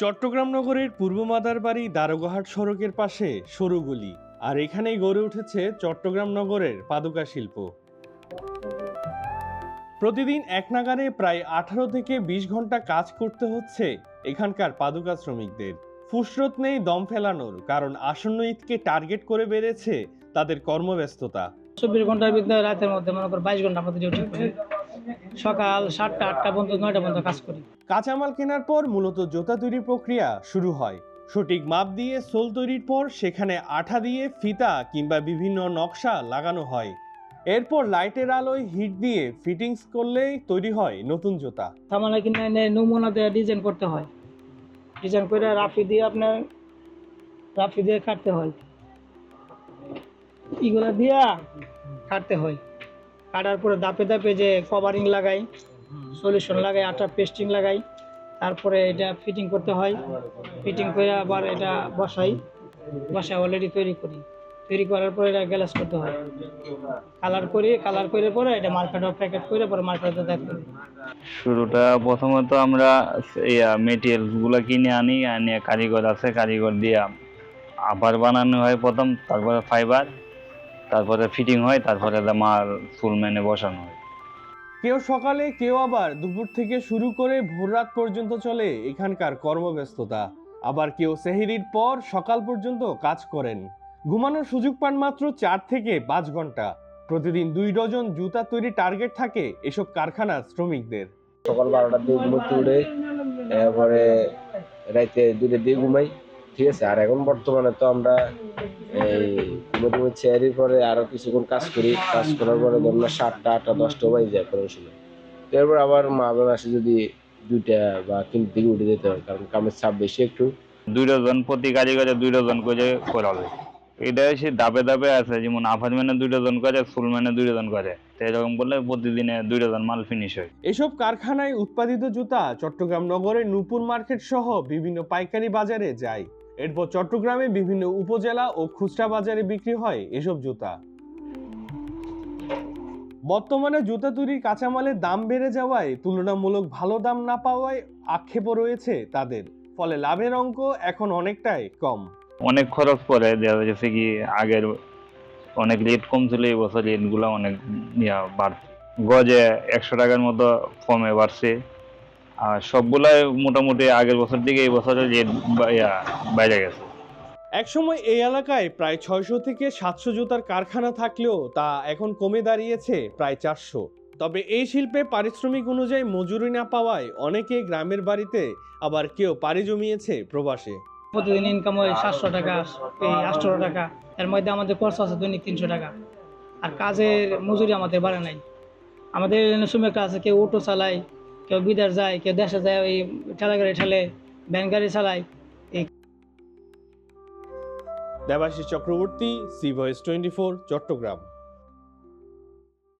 চট্টগ্রাম নগরের পূর্ব মাদারবাড়ি দারোগাহাট সড়কের পাশে সরুগুলি আর এখানেই গড়ে উঠেছে চট্টগ্রাম নগরের পাদুকা শিল্প প্রতিদিন এক নাগারে প্রায় আঠারো থেকে বিশ ঘণ্টা কাজ করতে হচ্ছে এখানকার পাদুকা শ্রমিকদের। ফুসরত নেই দম ফেলানোর, কারণ আসন্ন ঈদকে টার্গেট করে বেড়েছে তাদের কর্মব্যস্ততা। চব্বিশ ঘণ্টার ভিতরে রাতের মধ্যে মনে করো বাইশ ঘণ্টা সকাল সাতটা আটটা পর্যন্ত নয়টা পর্যন্ত কাজ করি। কাঁচামাল কেনার পর মূলত জুতা তৈরির প্রক্রিয়া শুরু হয়। সঠিক মাপ দিয়ে সোল তৈরির পর সেখানে আঠা দিয়ে ফিতা কিংবা বিভিন্ন নকশা লাগানো হয়। এরপর লাইটের আলোয় হিট দিয়ে ফিটিংস করলেই তৈরি হয় নতুন জুতা। সামান্য কিনে নমুনা দিয়ে ডিজাইন করতে হয়। ডিজাইন করে রাফি দিয়ে আপনার রাফি দিয়ে কাটতে হয়। এগুলো দিয়া কাটতে হয়। কাটার পরে দাপে দাপে যে কভারিং লাগাই সলিউশন লাগাই আটা পেস্টিং লাগাই তারপরে এটা ফিটিং করতে হয়। ফিটিং করে আবার এটা বসাই। বসায় অলরেডি তৈরি করি। তৈরি করার পরে এটা গ্যালাস করতে হয়। কালার করি কালার করে পরে এটা মার্কেটে প্যাকেট করে পরে মার্কেটে হয় শুরুটা প্রথমত আমরা মেটেরিয়ালসগুলো কিনে আনি আনিয়ে কারিগর আছে কারিগর দিয়ে আবার বানানো হয় প্রথম তারপরে ফাইবার তারপরে ফিটিং হয় তারপরে মাল ফুল মেনে বসানো হয়। কেউ সকালে কেউ আবার দুপুর থেকে শুরু করে ভোররাত পর্যন্ত চলে এখানকার কর্মব্যস্ততা। আবার কেউ সেহেরির পর সকাল পর্যন্ত কাজ করেন। ঘুমানোর সুযোগ পান মাত্র চার থেকে পাঁচ ঘণ্টা। প্রতিদিন দুই ডজন জুতা তৈরি টার্গেট থাকে এসব কারখানার শ্রমিকদের। সকাল বারোটার দিকে ঘুমোতে উঠে এরপরে রাইতে দিকে ঘুমাই ঠিক আছে আর এখন বর্তমানে তো আমরা এই ঘুমোতে চেয়ারের পরে আরও কিছুক্ষণ কাজ করি। কাজ করার পরে ধরুন সাতটা আটটা দশটা বাজে যায় কোনো সময় তো এরপর আবার মা বাবা আসে যদি দুইটা বা তিন দিকে উঠে যেতে হয় কারণ কামের চাপ বেশি একটু। দুই ডজন প্রতি কাজে কাজে দুই ডজন করে করাবে। এটা সে ধাপে ধাপে আছে যেমন আপার্টমেন্টে দুই ডজন করে ফুল ম্যানে দুই ডজন করে এরকম করলে প্রতিদিনে দুই ডজন মাল ফিনিশ হয়। এসব কারখানায় উৎপাদিত জুতা চট্টগ্রাম নগরের নূপুর মার্কেট সহ বিভিন্ন পাইকারি বাজারে যায়। এরপর চট্টগ্রামে বিভিন্ন উপজেলা ও খুচরা বাজারে বিক্রি হয় এসব জুতা। বর্তমানে জুতা তৈরির কাঁচামালের দাম বেড়ে যাওয়ায় তুলনামূলক ভালো দাম না পাওয়ায় আক্ষেপও রয়েছে তাদের। ফলে লাভের অঙ্ক এখন অনেকটাই কম। অনেক খরচ পড়ে, দেখা যাচ্ছে কি আগের অনেক রেট কম ছিল, এই বছর রেটগুলো অনেক বাড়ছে। গজে একশো টাকার মতো কমে বাড়ছে। আর সবগুলাই মোটামুটি আগের বছর থেকে এই বছরের রেট বাইরে গেছে। একসময় এই এলাকায় প্রায় ছয়শো থেকে সাতশো জুতার কারখানা থাকলেও তা এখন কমে দাঁড়িয়েছে প্রায় চারশো। তবে এই শিল্পে পারিশ্রমিক অনুযায়ী মজুরি না পাওয়ায় অনেকে গ্রামের বাড়িতে আবার কেউ পাড়ি জমিয়েছে প্রবাসে। প্রতিদিন ইনকাম হয় সাতশো টাকা এই আটশো টাকা এর মধ্যে আমাদের খরচ আছে দৈনিক তিনশো টাকা। আর কাজের মজুরি আমাদের বাড়ে নাই। আমাদের এখানে শ্রমিকরা আছে কেউ অটো চালায় কেউ বিদেশ যায়, কেউ দেশে যায়, ওই ঠেলা গাড়ি ঠেলে ভ্যান গাড়ি চালায়। Debashis Chakraborty C voice twenty four Chattogram.